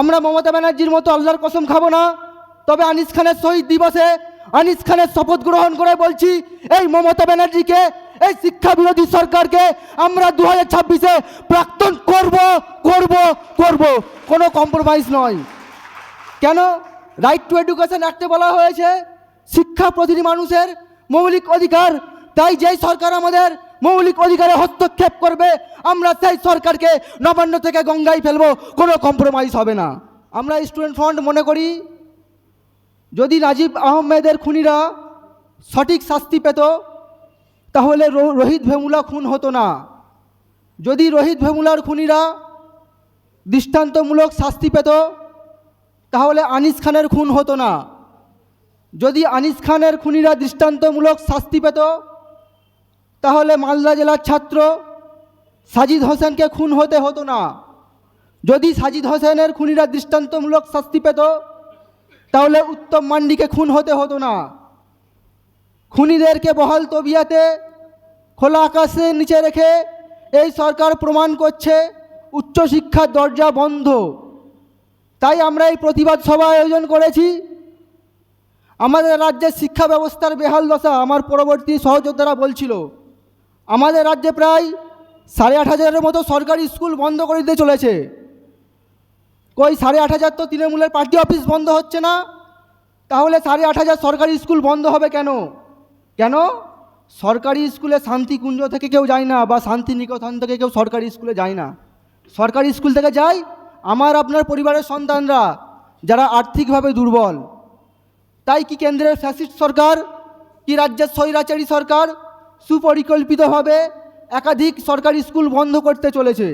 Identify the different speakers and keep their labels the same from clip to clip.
Speaker 1: আমরা মমতা ব্যানার্জির মতো আল্লাহর কসম খাব না। তবে আনিস খানের শহীদ দিবসে আনিস খানের শপথ গ্রহণ করে বলছি, এই মমতা ব্যানার্জিকে, এই শিক্ষা বিরোধী সরকারকে আমরা দু হাজার ছাব্বিশে প্রাক্তন করব করব করব। কোনো কম্প্রোমাইজ নয়। কেন? রাইট টু এডুকেশন অ্যাক্টে বলা হয়েছে, শিক্ষা প্রতিটি মানুষের মৌলিক অধিকার। তাই যেই সরকার আমাদের মৌলিক অধিকারে হস্তক্ষেপ করবে, আমরা সেই সরকারকে নবান্ন থেকে গঙ্গায় ফেলব, কোনো কম্প্রোমাইজ হবে না। আমরা স্টুডেন্ট ফ্রন্ট মনে করি, যদি রাজীব আহমেদের খুনিরা সঠিক শাস্তি পেত, তাহলে রোহিত ভেমুলা খুন হতো না। যদি রোহিত ভেমুলার খুনিরা দৃষ্টান্তমূলক শাস্তি পেত, তাহলে আনিস খানের খুন হতো না। যদি আনিস খানের খুনিরা দৃষ্টান্তমূলক শাস্তি পেত তাহলে মালদা জেলার ছাত্র সাজিদ হোসেনকে খুন হতে হতো না। যদি সাজিদ হোসেনের খুনিরা দৃষ্টান্তমূলক শাস্তি পেত, তাহলে উত্তম মান্ডিকে খুন হতে হতো না। খুনিদেরকে বহাল তবিয়াতে খোলা আকাশের নিচে রেখে এই সরকার প্রমাণ করছে উচ্চশিক্ষার দরজা বন্ধ। তাই আমরা এই প্রতিবাদ সভা আয়োজন করেছি। আমাদের রাজ্যের শিক্ষা ব্যবস্থার বেহাল দশা আমার পরবর্তী সহযোদ্ধারা বলছিল। আমাদের রাজ্যে প্রায় সাড়ে আট হাজারের মতো সরকারি স্কুল বন্ধ করে দিতে চলেছে। কই সাড়ে আট হাজার তো তৃণমূলের পার্টি অফিস বন্ধ হচ্ছে না, তাহলে সাড়ে আট হাজার সরকারি স্কুল বন্ধ হবে কেন? কেন? সরকারি স্কুলে শান্তিকুঞ্জ থেকে কেউ যায় না বা শান্তিনিকেতন থেকে কেউ সরকারি স্কুলে যায় না। সরকারি স্কুল থেকে যায় আমার, আপনার পরিবারের সন্তানরা, যারা আর্থিকভাবে দুর্বল। তাই কি কেন্দ্রের ফ্যাসিস্ট সরকার, কি রাজ্যের স্বৈরাচারী সরকার সুপরিকল্পিতভাবে একাধিক সরকারি স্কুল বন্ধ করতে চলেছে।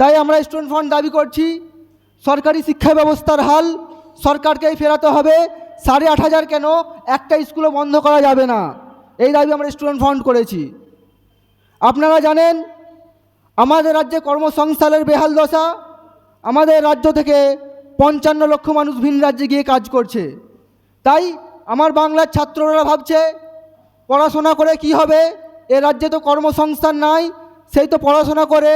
Speaker 1: তাই আমরা স্টুডেন্ট ফান্ড দাবি করছি, সরকারি শিক্ষা ব্যবস্থার হাল সরকারকেই ফেরাতে হবে। সাড়ে আট হাজার কেন একটা স্কুলও বন্ধ করা যাবে না? এই দাবি আমরা স্টুডেন্ট ফান্ড করেছি। আপনারা জানেন, আমাদের রাজ্যে কর্মসংস্থানের বেহাল দশা, আমাদের রাজ্য থেকে পঞ্চান্ন লক্ষ মানুষ ভিন রাজ্যে গিয়ে কাজ করছে। তাই আমার বাংলার ছাত্ররা ভাবছে পড়াশোনা করে কি হবে? এ রাজ্যে তো কর্মসংস্থান নাই, সেই তো পড়াশোনা করে,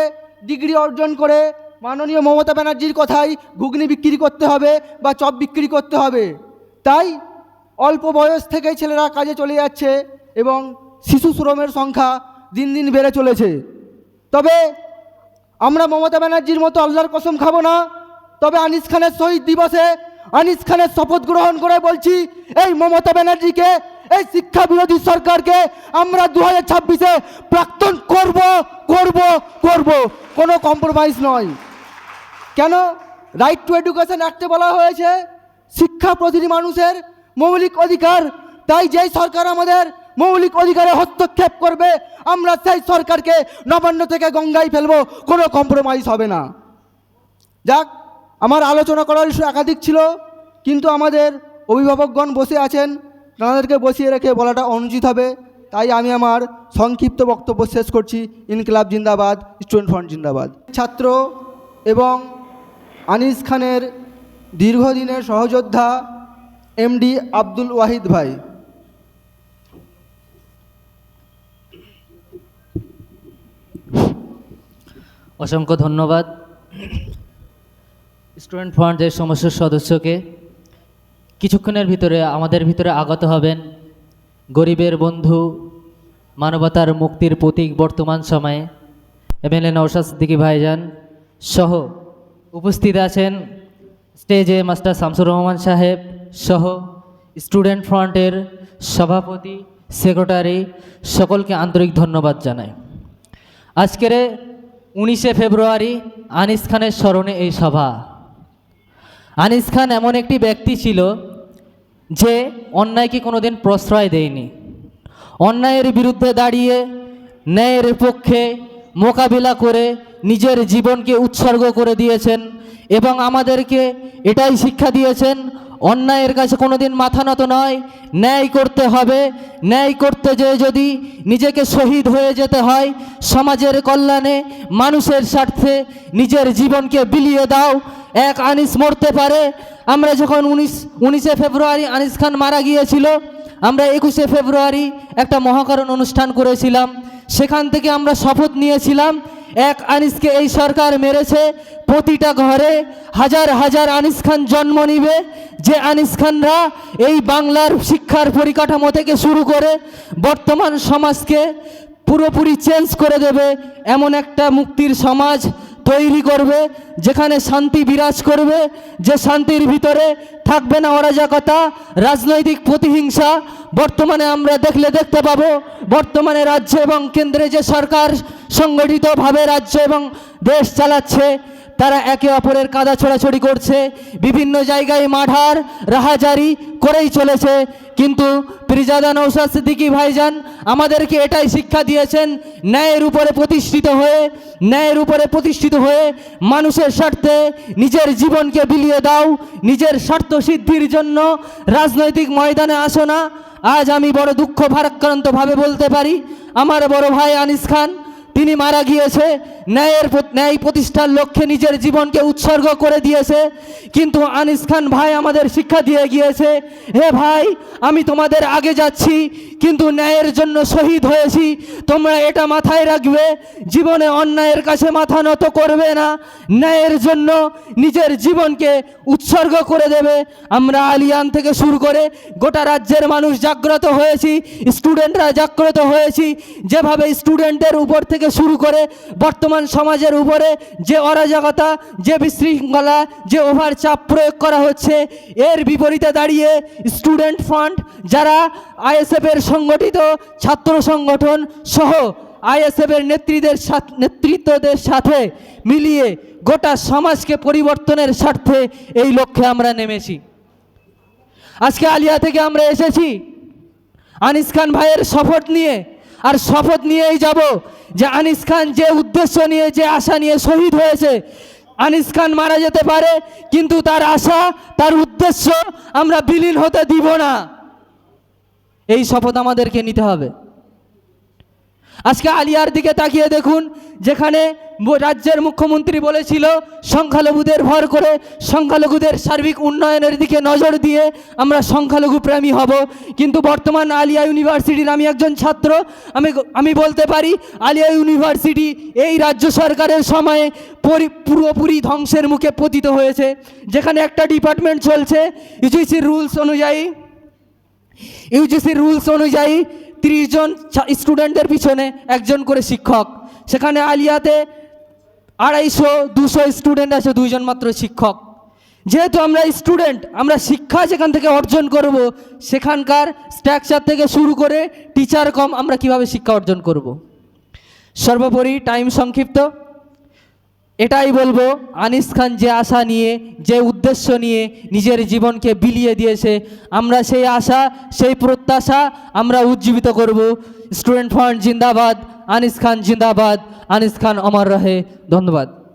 Speaker 1: ডিগ্রি অর্জন করে মাননীয় মমতা ব্যানার্জির কথাই ঘুগনি বিক্রি করতে হবে বা চপ বিক্রি করতে হবে। তাই অল্প বয়স থেকেই ছেলেরা কাজে চলে যাচ্ছে এবং শিশু শ্রমের সংখ্যা দিন দিন বেড়ে চলেছে। তবে আমরা মমতা ব্যানার্জির মতো আল্লাহর কসম খাব না। তবে আনিস খানের শহীদ দিবসে, আনিস খানের শপথ গ্রহণ করে বলছি, এই মমতা ব্যানার্জিকে এই শিক্ষা বিরোধী সরকারকে আমরা দু হাজার ছাব্বিশে প্রাক্তন করব করব করব। কোনো কম্প্রোমাইজ নয়। কেন? রাইট টু এডুকেশন অ্যাক্টে বলা হয়েছে, শিক্ষা প্রতিটি মানুষের মৌলিক অধিকার। তাই যেই সরকার আমাদের মৌলিক অধিকারে হস্তক্ষেপ করবে, আমরা সেই সরকারকে নবান্ন থেকে গঙ্গায় ফেলব। কোনো কম্প্রোমাইজ হবে না। যাক, আমার আলোচনা করার একাধিক ছিল, কিন্তু আমাদের অভিভাবকগণ বসে আছেন। তাদেরকে বসিয়ে রেখে বলাটা অনুচিত হবে। তাই আমি আমার সংক্ষিপ্ত বক্তব্য শেষ করছি। ইনকলাব জিন্দাবাদ, স্টুডেন্ট ফ্রন্ট জিন্দাবাদ। ছাত্র এবং আনিস খানের দীর্ঘদিনের সহযোদ্ধা এমডি আব্দুল ওয়াহিদ ভাই।
Speaker 2: অসংখ্য ধন্যবাদ। স্টুডেন্ট ফ্রন্টের সমস্ত সদস্যকে কিছুক্ষণের ভিতরে আমাদের ভিতরে আগত হবেন গরিবের বন্ধু, মানবতার মুক্তির প্রতীক বর্তমান সময়ে, এমএলএ নওশাদ সিদ্দিকী ভাইজান সহ উপস্থিত আছেন স্টেজে মাস্টার শামসুর রহমান সাহেব সহ স্টুডেন্ট ফ্রন্টের সভাপতি, সেক্রেটারি, সকলকে আন্তরিক ধন্যবাদ জানাই। আজকের উনিশে ফেব্রুয়ারি আনিস খানের স্মরণে এই সভা। আনিস খান এমন একটি ব্যক্তি ছিল যে অন্যায়কে কোনোদিন প্রশ্রয় দেয়নি। অন্যায়ের বিরুদ্ধে দাঁড়িয়ে ন্যায়ের পক্ষে মোকাবিলা করে নিজের জীবনকে উৎসর্গ করে দিয়েছেন এবং আমাদেরকে এটাই শিক্ষা দিয়েছেন অন্যায়ের কাছে কোনোদিন মাথা নত নয়। ন্যায় করতে হবে। ন্যায় করতে যেয়ে যদি নিজেকে শহীদ হয়ে যেতে হয়, সমাজের কল্যাণে, মানুষের স্বার্থে, নিজের জীবনকে বিলিয়ে দাও। এক আনিস মরতে পারে। আমরা যখন উনিশ, উনিশে ফেব্রুয়ারি আনিস খান মারা গিয়েছিল, আমরা একুশে ফেব্রুয়ারি একটা মহাকরণ অনুষ্ঠান করেছিলাম। সেখান থেকে আমরা শপথ নিয়েছিলাম এক আনিসকে এই সরকার মেরেছে, প্রতিটা ঘরে হাজার হাজার আনিস খান জন্ম নিবে। যে আনিস খানরা এই বাংলার শিক্ষার পরিকাঠামো থেকে শুরু করে বর্তমান সমাজকে পুরোপুরি চেঞ্জ করে দেবে, এমন একটা মুক্তির সমাজ তৈরি করবে, যেখানে শান্তি বিরাজ করবে, যে শান্তির ভিতরে থাকবে না অরাজকতা, রাজনৈতিক প্রতিহিংসা। বর্তমানে আমরা দেখলে দেখতে পাবো, বর্তমানে রাজ্য এবং কেন্দ্রে যে সরকার সংগঠিতভাবে রাজ্য এবং দেশ চালাচ্ছে তারা একে অপরের কাদা ছোড়াছড়ি করছে। বিভিন্ন জায়গায় মাঠার, রাহাজারি করেই চলেছে। কিন্তু পিরজাদা নৌসাদ সিদ্দিকী ভাইজান আমাদেরকে এটাই শিক্ষা দিয়েছেন, ন্যায়ের উপরে প্রতিষ্ঠিত হয়ে, ন্যায়ের উপরে প্রতিষ্ঠিত হয়ে মানুষের স্বার্থে নিজের জীবনকে বিলিয়ে দাও, নিজের স্বার্থ সিদ্ধির জন্য রাজনৈতিক ময়দানে আসো না। আজ আমি বড় দুঃখ ভারাক্রান্তভাবে বলতে পারি। আমার বড় ভাই আনিস খান তিনি মারা গিয়েছে, ন্যায়ের ন্যায় প্রতিষ্ঠার লক্ষ্যে নিজের জীবনকে উৎসর্গ করে দিয়েছে। কিন্তু আনিস খান ভাই আমাদের শিক্ষা দিয়ে গিয়েছে, হে ভাই, আমি তোমাদের আগে যাচ্ছি, কিন্তু ন্যায়ের জন্য শহীদ হয়েছি। তোমরা এটা মাথায় রাখবে, জীবনে অন্যায়ের কাছে মাথা নত করবে না। ন্যায়ের জন্য নিজের জীবনকে উৎসর্গ করে দেবে। আমরা আলিয়ান থেকে শুরু করে গোটা রাজ্যের মানুষ জাগ্রত হয়েছি, স্টুডেন্টরা জাগ্রত হয়েছি। যেভাবে স্টুডেন্টদের উপর থেকে শুরু করে বর্তমান সমাজের উপরে যে অরাজকতা, যে বিশৃঙ্খলা, যে ওভার চাপ প্রয়োগ করা হচ্ছে, এর বিপরীতে দাঁড়িয়ে স্টুডেন্ট ফান্ড যারা আইএসএফের সংগঠিত ছাত্র সংগঠন সহ আইএসএফের সাথ- নেতৃত্বদের সাথে মিলিয়ে গোটা সমাজকে পরিবর্তনের স্বার্থে এই লক্ষ্যে আমরা নেমেছি। আজকে আলিয়া থেকে আমরা এসেছি। আনিস খান ভাইয়ের শপথ নিয়ে আর শপথ নিয়েই যাব যে আনিস খান যে উদ্দেশ্য নিয়ে, যে আশা নিয়ে শহীদ হয়েছে, আনিস খান মারা যেতে পারে, কিন্তু তার আশা, তার উদ্দেশ্য আমরা বিলীন হতে দিব না। এই শপথ আমাদেরকে নিতে হবে। আজকে আলিয়ার দিকে তাকিয়ে দেখুন, যেখানে রাজ্যের মুখ্যমন্ত্রী বলেছিল, সংখ্যালঘুদের ভর করে সংখ্যালঘুদের সার্বিক উন্নয়নের দিকে নজর দিয়ে আমরা সংখ্যালঘু প্রেমী হব। কিন্তু বর্তমান আলিয়া ইউনিভার্সিটির আমি একজন ছাত্র, আমি আমি বলতে পারি, আলিয়া ইউনিভার্সিটি এই রাজ্য সরকারের সময়ে পরি পুরোপুরি ধ্বংসের মুখে পতিত হয়েছে। যেখানে একটা ডিপার্টমেন্ট চলছে ইউজিসির রুলস অনুযায়ী ইউজিসির রুলস অনুযায়ী তিরিশ জন স্টুডেন্টদের পিছনে একজন করে শিক্ষক। সেখানে আলিয়াতে আড়াইশো, দুশো স্টুডেন্ট আছে, দুইজন মাত্র শিক্ষক। যেহেতু আমরা স্টুডেন্ট আমরা শিক্ষা যেখান থেকে অর্জন করব, সেখানকার স্ট্রাকচার থেকে শুরু করে টিচার কম আমরা কীভাবে শিক্ষা অর্জন করব? সর্বোপরি টাইম সংক্ষিপ্ত। এটাই বলব, আনিস খান যে আশা নিয়ে, যে উদ্দেশ্য নিয়ে নিজের জীবনকে বিলিয়ে দিয়েছে, আমরা সেই আশা, সেই প্রত্যাশা আমরা উজ্জীবিত করব। স্টুডেন্ট ফান্ড জিন্দাবাদ, আনিস খান জিন্দাবাদ, আনিস খান অমর রহে। ধন্যবাদ।